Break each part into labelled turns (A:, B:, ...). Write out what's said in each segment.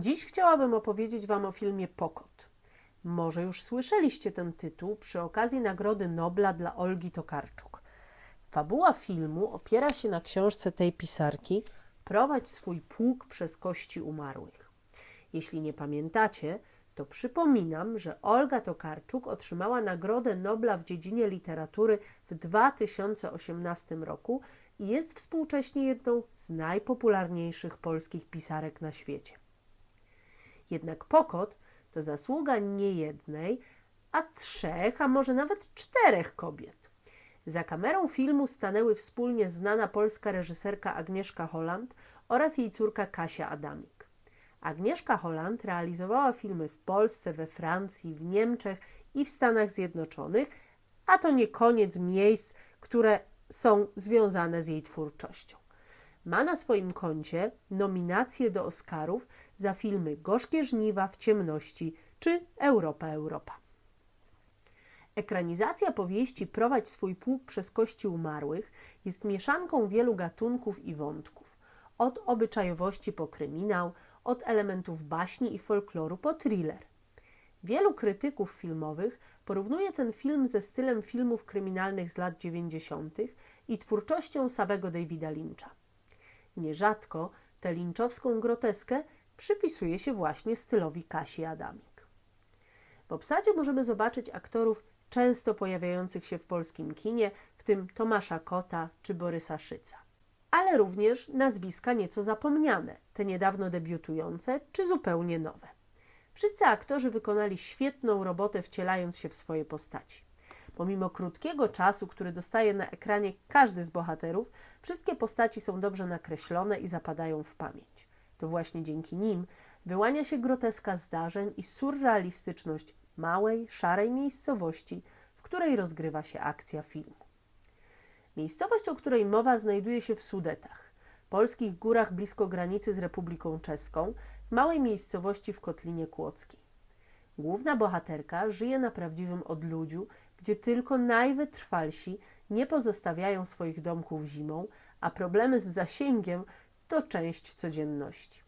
A: Dziś chciałabym opowiedzieć Wam o filmie Pokot. Może już słyszeliście ten tytuł przy okazji Nagrody Nobla dla Olgi Tokarczuk. Fabuła filmu opiera się na książce tej pisarki Prowadź swój pług przez kości umarłych. Jeśli nie pamiętacie, to przypominam, że Olga Tokarczuk otrzymała Nagrodę Nobla w dziedzinie literatury w 2018 roku i jest współcześnie jedną z najpopularniejszych polskich pisarek na świecie. Jednak Pokot to zasługa nie jednej, a trzech, a może nawet czterech kobiet. Za kamerą filmu stanęły wspólnie znana polska reżyserka Agnieszka Holland oraz jej córka Kasia Adamik. Agnieszka Holland realizowała filmy w Polsce, we Francji, w Niemczech i w Stanach Zjednoczonych, a to nie koniec miejsc, które są związane z jej twórczością. Ma na swoim koncie nominacje do Oscarów za filmy Gorzkie żniwa w ciemności czy Europa Europa. Ekranizacja powieści Prowadź swój pług przez kości umarłych jest mieszanką wielu gatunków i wątków. Od obyczajowości po kryminał, od elementów baśni i folkloru po thriller. Wielu krytyków filmowych porównuje ten film ze stylem filmów kryminalnych z lat 90. i twórczością samego Davida Lyncha. Nierzadko tę linczowską groteskę przypisuje się właśnie stylowi Kasi Adamik. W obsadzie możemy zobaczyć aktorów często pojawiających się w polskim kinie, w tym Tomasza Kota czy Borysa Szyca. Ale również nazwiska nieco zapomniane, te niedawno debiutujące czy zupełnie nowe. Wszyscy aktorzy wykonali świetną robotę wcielając się w swoje postaci. Pomimo krótkiego czasu, który dostaje na ekranie każdy z bohaterów, wszystkie postaci są dobrze nakreślone i zapadają w pamięć. To właśnie dzięki nim wyłania się groteska zdarzeń i surrealistyczność małej, szarej miejscowości, w której rozgrywa się akcja filmu. Miejscowość, o której mowa, znajduje się w Sudetach, polskich górach blisko granicy z Republiką Czeską, w małej miejscowości w Kotlinie Kłodzkiej. Główna bohaterka żyje na prawdziwym odludziu, gdzie tylko najwytrwalsi nie pozostawiają swoich domków zimą, a problemy z zasięgiem to część codzienności.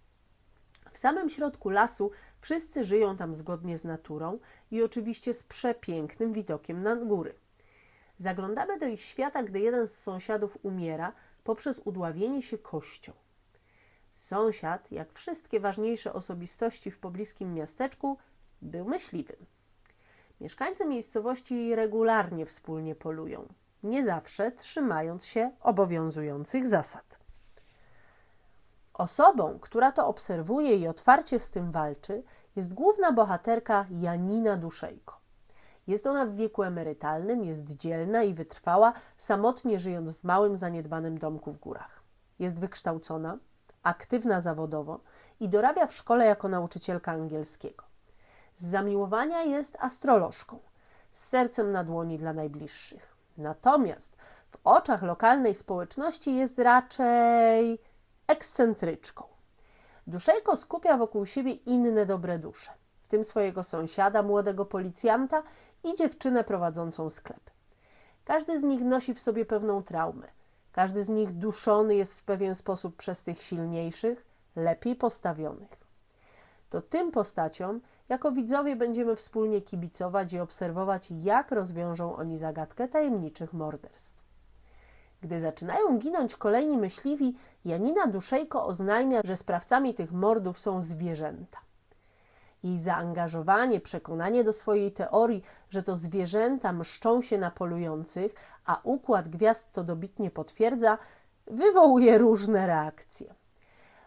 A: W samym środku lasu wszyscy żyją tam zgodnie z naturą i oczywiście z przepięknym widokiem na góry. Zaglądamy do ich świata, gdy jeden z sąsiadów umiera poprzez udławienie się kością. Sąsiad, jak wszystkie ważniejsze osobistości w pobliskim miasteczku, był myśliwym. Mieszkańcy miejscowości regularnie wspólnie polują, nie zawsze trzymając się obowiązujących zasad. Osobą, która to obserwuje i otwarcie z tym walczy, jest główna bohaterka Janina Duszejko. Jest ona w wieku emerytalnym, jest dzielna i wytrwała, samotnie żyjąc w małym, zaniedbanym domku w górach. Jest wykształcona, aktywna zawodowo i dorabia w szkole jako nauczycielka angielskiego. Z zamiłowania jest astrolożką, z sercem na dłoni dla najbliższych. Natomiast w oczach lokalnej społeczności jest raczej ekscentryczką. Duszejko skupia wokół siebie inne dobre dusze, w tym swojego sąsiada, młodego policjanta i dziewczynę prowadzącą sklep. Każdy z nich nosi w sobie pewną traumę. Każdy z nich duszony jest w pewien sposób przez tych silniejszych, lepiej postawionych. To tym postaciom, jako widzowie, będziemy wspólnie kibicować i obserwować, jak rozwiążą oni zagadkę tajemniczych morderstw. Gdy zaczynają ginąć kolejni myśliwi, Janina Duszejko oznajmia, że sprawcami tych mordów są zwierzęta. Jej zaangażowanie, przekonanie do swojej teorii, że to zwierzęta mszczą się na polujących, a układ gwiazd to dobitnie potwierdza, wywołuje różne reakcje.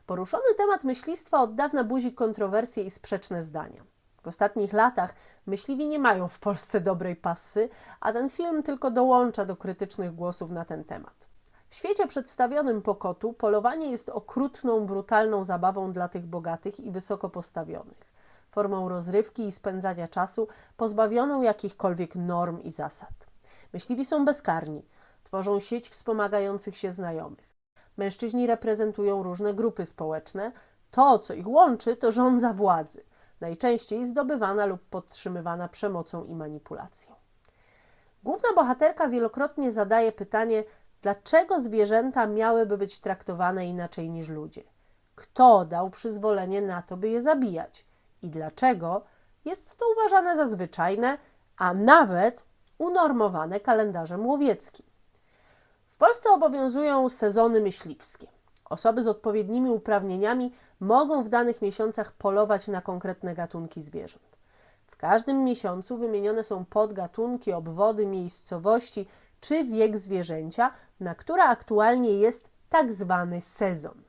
A: Poruszony temat myślistwa od dawna budzi kontrowersje i sprzeczne zdania. W ostatnich latach myśliwi nie mają w Polsce dobrej passy, a ten film tylko dołącza do krytycznych głosów na ten temat. W świecie przedstawionym Pokotu polowanie jest okrutną, brutalną zabawą dla tych bogatych i wysoko postawionych, formą rozrywki i spędzania czasu pozbawioną jakichkolwiek norm i zasad. Myśliwi są bezkarni, tworzą sieć wspomagających się znajomych. Mężczyźni reprezentują różne grupy społeczne. To, co ich łączy, to żądza władzy – najczęściej zdobywana lub podtrzymywana przemocą i manipulacją. Główna bohaterka wielokrotnie zadaje pytanie, dlaczego zwierzęta miałyby być traktowane inaczej niż ludzie. kto dał przyzwolenie na to, by je zabijać i dlaczego jest to uważane za zwyczajne, a nawet unormowane kalendarzem łowieckim. W Polsce obowiązują sezony myśliwskie. Osoby z odpowiednimi uprawnieniami mogą w danych miesiącach polować na konkretne gatunki zwierząt. W każdym miesiącu wymienione są podgatunki, obwody, miejscowości czy wiek zwierzęcia, na które aktualnie jest tak zwany sezon.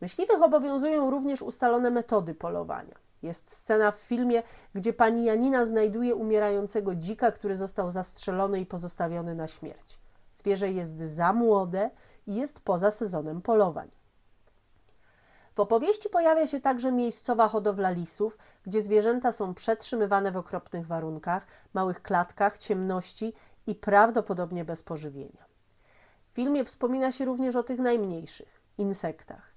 A: Myśliwych obowiązują również ustalone metody polowania. Jest scena w filmie, gdzie pani Janina znajduje umierającego dzika, który został zastrzelony i pozostawiony na śmierć. Zwierzę jest za młode i jest poza sezonem polowań. W opowieści pojawia się także miejscowa hodowla lisów, gdzie zwierzęta są przetrzymywane w okropnych warunkach, małych klatkach, ciemności i prawdopodobnie bez pożywienia. W filmie wspomina się również o tych najmniejszych insektach.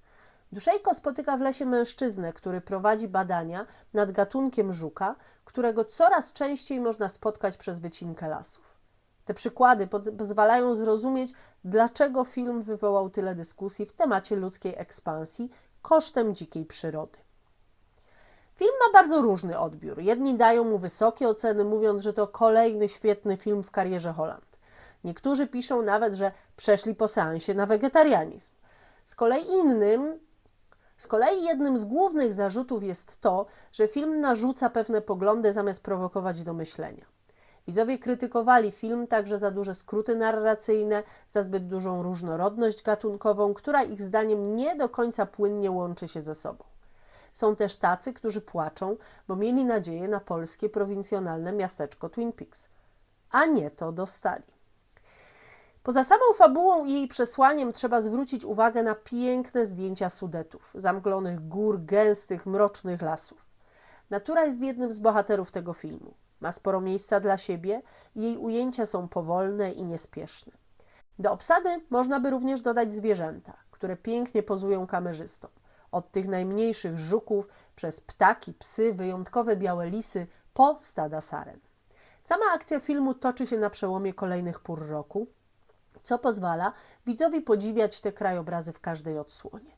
A: Duszejko spotyka w lesie mężczyznę, który prowadzi badania nad gatunkiem żuka, którego coraz częściej można spotkać przez wycinkę lasów. Te przykłady pozwalają zrozumieć, dlaczego film wywołał tyle dyskusji w temacie ludzkiej ekspansji kosztem dzikiej przyrody. Film ma bardzo różny odbiór. Jedni dają mu wysokie oceny, mówiąc, że to kolejny świetny film w karierze Holland. Niektórzy piszą nawet, że przeszli po seansie na wegetarianizm. Z kolei innym z kolei jednym z głównych zarzutów jest to, że film narzuca pewne poglądy zamiast prowokować do myślenia. Widzowie krytykowali film także za duże skróty narracyjne, za zbyt dużą różnorodność gatunkową, która ich zdaniem nie do końca płynnie łączy się ze sobą. Są też tacy, którzy płaczą, bo mieli nadzieję na polskie prowincjonalne miasteczko Twin Peaks, a nie to dostali. Poza samą fabułą i jej przesłaniem trzeba zwrócić uwagę na piękne zdjęcia Sudetów, zamglonych gór, gęstych, mrocznych lasów. Natura jest jednym z bohaterów tego filmu. Ma sporo miejsca dla siebie i jej ujęcia są powolne i niespieszne. Do obsady można by również dodać zwierzęta, które pięknie pozują kamerzystom. Od tych najmniejszych żuków, przez ptaki, psy, wyjątkowe białe lisy, po stada saren. Sama akcja filmu toczy się na przełomie kolejnych pór roku, co pozwala widzowi podziwiać te krajobrazy w każdej odsłonie.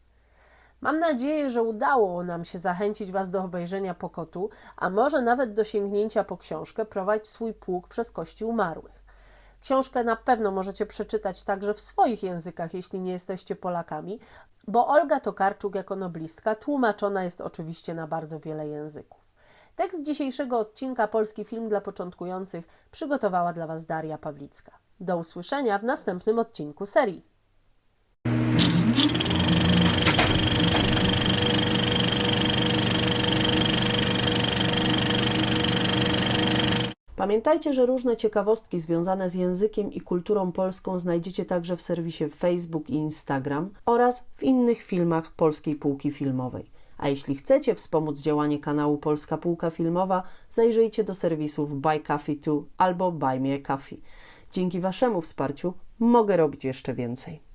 A: Mam nadzieję, że udało nam się zachęcić Was do obejrzenia Pokotu, a może nawet do sięgnięcia po książkę Prowadź swój pług przez kości umarłych. Książkę na pewno możecie przeczytać także w swoich językach, jeśli nie jesteście Polakami, bo Olga Tokarczuk jako noblistka tłumaczona jest oczywiście na bardzo wiele języków. Tekst dzisiejszego odcinka Polski Film dla Początkujących przygotowała dla Was Daria Pawlicka. Do usłyszenia w następnym odcinku serii. Pamiętajcie, że różne ciekawostki związane z językiem i kulturą polską znajdziecie także w serwisie Facebook i Instagram oraz w innych filmach Polskiej Półki Filmowej. A jeśli chcecie wspomóc działanie kanału Polska Półka Filmowa, zajrzyjcie do serwisów Buy Coffee 2 albo Buy Me Coffee. Dzięki Waszemu wsparciu mogę robić jeszcze więcej.